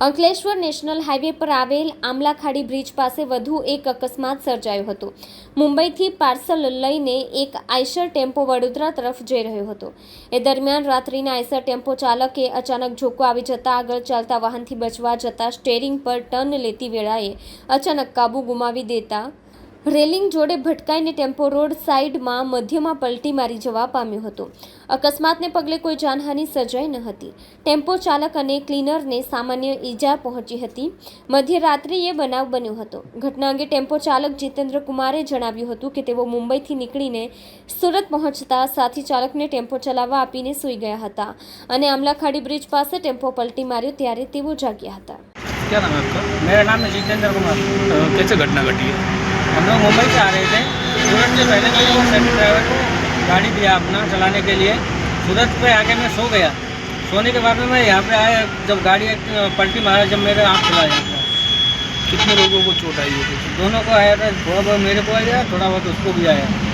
Ankleshwar national highway પર આવેલ Amlakhadi bridge પાસે વધુ એક અકસ્માત સર્જાયો હતો. મુંબઈથી પાર્સલ લઈને એક આઈશર ટેમ્પો વડોદરા તરફ જઈ રહ્યો હતો. એ દરમિયાન રાત્રિના આઈશર ટેમ્પો ચાલકે અચાનક ઝોકો આવી જતા આગળ ચાલતા વાહનથી બચવા જતા સ્ટેરિંગ પર ટર્ન લેતી વેળાએ અચાનક કાબુ ગુમાવી દેતા રેલિંગ જોડે ભટકાઈને ટેમ્પો રોડ સાઈડમાં મધ્યમાં પલટી મારી જવા પામ્યો હતો અકસ્માતને પગલે કોઈ જાનહાનિ સર્જાઈ ન હતી ટેમ્પો ચાલક અને ક્લીનરને સામાન્ય ઈજા પહોંચી હતી મધ્યરાત્રિએ બનાવ બન્યો હતો ઘટના અંગે ટેમ્પો ચાલક જીતેન્દ્ર કુમારે જણાવ્યું હતું કે તેઓ મુંબઈથી નીકળીને સુરત પહોંચતા સાથી ચાલકને ટેમ્પો ચલાવવા આપીને સૂઈ ગયા હતા અને આમલાખાડી બ્રિજ પાસે ટેમ્પો પલટી માર્યો ત્યારે તેઓ જાગ્યા હતા क्या नाम है आपका मेरा नाम है जितेंद्र कुमार अ, कैसे घटना घटी है हम लोग मुंबई से आ रहे थे सूरत से पहले के लिए सेकंड ड्राइवर को गाड़ी दिया अपना चलाने के लिए सूरत पे आके मैं सो गया सोने के बाद में मैं यहाँ पे आया जब गाड़ी एक पलटी मारा जब मेरे आँख खुला यहाँ पे कितने लोगों को चोट आई है कुछ दोनों को आया था थोड़ा बहुत मेरे को आया थोड़ा बहुत उसको भी आया